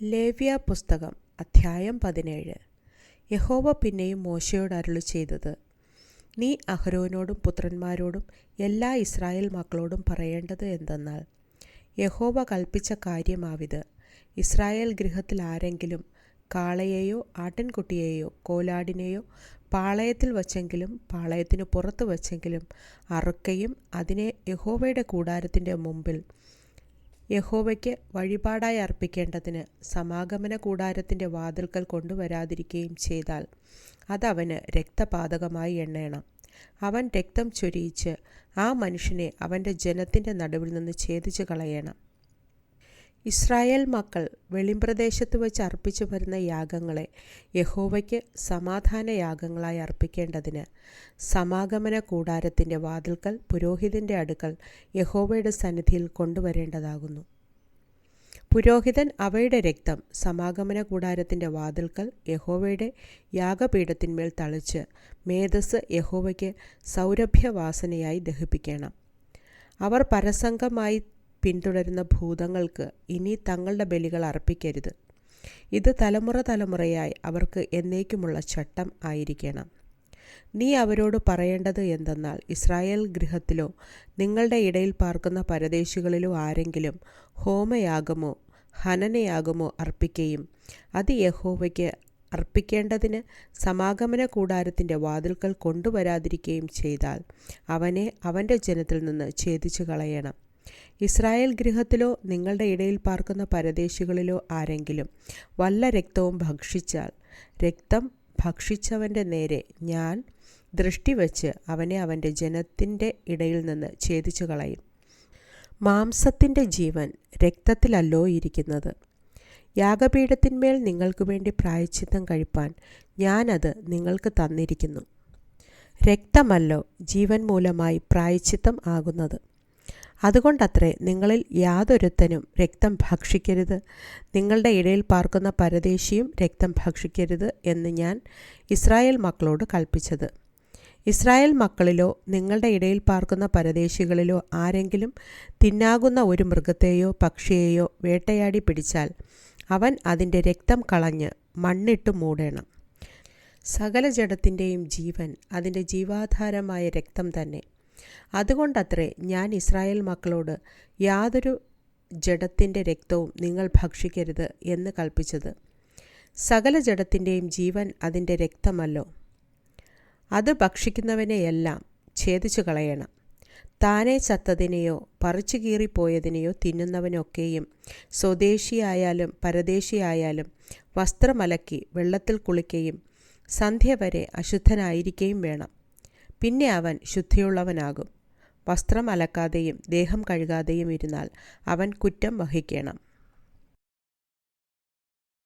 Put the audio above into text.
ലേവ്യ പുസ്തകം അധ്യായം പതിനേഴ്. യഹോവ പിന്നെയും മോശയോട് അരുളി ചെയ്തത് നീ അഹരോനോടും പുത്രന്മാരോടും എല്ലാ ഇസ്രായേൽ മക്കളോടും പറയേണ്ടത് എന്തെന്നാൽ യഹോവ കൽപ്പിച്ച കാര്യമാവിത്. ഇസ്രായേൽ ഗൃഹത്തിൽ ആരെങ്കിലും കാളയെയോ ആട്ടിൻകുട്ടിയെയോ കോലാടിനെയോ പാളയത്തിൽ വച്ചെങ്കിലും പാളയത്തിന് പുറത്ത് വച്ചെങ്കിലും അറുക്കയും അതിനെ യഹോവയുടെ കൂടാരത്തിന്റെ മുമ്പിൽ യഹോവയ്ക്ക് വഴിപാടായി അർപ്പിക്കേണ്ടതിന് സമാഗമന കൂടാരത്തിന്റെ വാതിൽകൾ കൊണ്ടുവരാതിരിക്കുകയും ചെയ്താൽ അതവന് രക്തപാതകമായി എണ്ണയണം അവൻ രക്തം ചൊരിയിച്ച് ആ മനുഷ്യനെ അവന്റെ ജനത്തിന്റെ നടുവിൽ നിന്ന് ഛേദിച്ചു കളയണം ഇസ്രായേൽ മക്കൾ വെളിമ്പ്രദേശത്ത് വെച്ച് അർപ്പിച്ചു വരുന്ന യാഗങ്ങളെ യഹോവയ്ക്ക് സമാധാന യാഗങ്ങളായി അർപ്പിക്കേണ്ടതിന് സമാഗമന കൂടാരത്തിന്റെ വാതിൽക്കൽ പുരോഹിതന്റെ അടുക്കൽ യഹോവയുടെ സന്നിധിയിൽ കൊണ്ടുവരേണ്ടതാകുന്നു. പുരോഹിതൻ അവയുടെ രക്തം സമാഗമന കൂടാരത്തിന്റെ വാതിൽക്കൽ യഹോവയുടെ യാഗപീഠത്തിന്മേൽ തളിച്ച് മേധസ് യഹോവയ്ക്ക് സൗരഭ്യവാസനയായി ദഹിപ്പിക്കണം. അവർ പരസംഗമായി പിന്തുടരുന്ന ഭൂതങ്ങൾക്ക് ഇനി തങ്ങളുടെ ബലികൾ അർപ്പിക്കരുത്. ഇത് തലമുറ തലമുറയായി അവർക്ക് എന്നേക്കുമുള്ള ചട്ടം ആയിരിക്കണം. നീ അവരോട് പറയേണ്ടത് എന്തെന്നാൽ ഇസ്രായേൽ ഗൃഹത്തിലോ നിങ്ങളുടെ ഇടയിൽ പാർക്കുന്ന പരദേശികളിലോ ആരെങ്കിലും ഹോമയാഗമോ ഹനനയാഗമോ അർപ്പിക്കുകയും അത് യഹോവയ്ക്ക് അർപ്പിക്കേണ്ടതിന് സമാഗമന കൂടാരത്തിന്റെ വാതിൽക്കൽ കൊണ്ടുവരാതിരിക്കുകയും ചെയ്താൽ അവനെ അവന്റെ ജനത്തിൽ നിന്ന് ഛേദിച്ചു കളയണം ഇസ്രായേൽ ഗൃഹത്തിലോ നിങ്ങളുടെ ഇടയിൽ പാർക്കുന്ന പരദേശികളിലോ ആരെങ്കിലും വല്ല രക്തവും ഭക്ഷിച്ചാൽ രക്തം ഭക്ഷിച്ചവന്റെ നേരെ ഞാൻ ദൃഷ്ടി വച്ച് അവനെ അവന്റെ ജനത്തിന്റെ ഇടയിൽ നിന്ന് ഛേദിച്ചു കളയും മാംസത്തിന്റെ ജീവൻ രക്തത്തിലല്ലോ ഇരിക്കുന്നത്. യാഗപീഠത്തിന്മേൽ നിങ്ങൾക്ക് വേണ്ടി പ്രായച്ചിത്തം കഴിപ്പാൻ ഞാനത് നിങ്ങൾക്ക് തന്നിരിക്കുന്നു. രക്തമല്ലോ ജീവൻ മൂലമായി പ്രായച്ചിത്തം ആകുന്നത്. അതുകൊണ്ടത്രേ നിങ്ങളിൽ യാതൊരുത്തനും രക്തം ഭക്ഷിക്കരുത്. നിങ്ങളുടെ ഇടയിൽ പാർക്കുന്ന പരദേശിയും രക്തം ഭക്ഷിക്കരുത് എന്ന് ഞാൻ ഇസ്രായേൽ മക്കളോട് കൽപ്പിച്ചത് ഇസ്രായേൽ മക്കളിലോ നിങ്ങളുടെ ഇടയിൽ പാർക്കുന്ന പരദേശികളിലോ ആരെങ്കിലും തിന്നാകുന്ന ഒരു മൃഗത്തെയോ പക്ഷിയെയോ വേട്ടയാടി പിടിച്ചാൽ അവൻ അതിന്റെ രക്തം കളഞ്ഞ് മണ്ണിട്ട് മൂടേണം. സകല ജഡത്തിന്റെയും ജീവൻ അതിന്റെ ജീവാധാരമായ രക്തം തന്നെ. അതുകൊണ്ടത്രേ ഞാൻ ഇസ്രായേൽ മക്കളോട് യാതൊരു ജഡത്തിന്റെ രക്തവും നിങ്ങൾ ഭക്ഷിക്കരുത് എന്ന് കൽപ്പിച്ചത്. സകല ജഡത്തിന്റെയും ജീവൻ അതിന്റെ രക്തമല്ലോ. അത് ഭക്ഷിക്കുന്നവനെയെല്ലാം ഛേദിച്ചു കളയണം. താനെ ചത്തതിനെയോ പറിച്ചു കീറിപ്പോയതിനെയോ തിന്നുന്നവനൊക്കെയും സ്വദേശിയായാലും പരദേശിയായാലും വസ്ത്രമലക്കി വെള്ളത്തിൽ കുളിക്കുകയും സന്ധ്യ വരെ അശുദ്ധനായിരിക്കുകയും വേണം. പിന്നെ അവൻ ശുദ്ധിയുള്ളവനാകും. വസ്ത്രം അലക്കാതെയും ദേഹം കഴുകാതെയും ഇരുന്നാൽ അവൻ കുറ്റം വഹിക്കണം.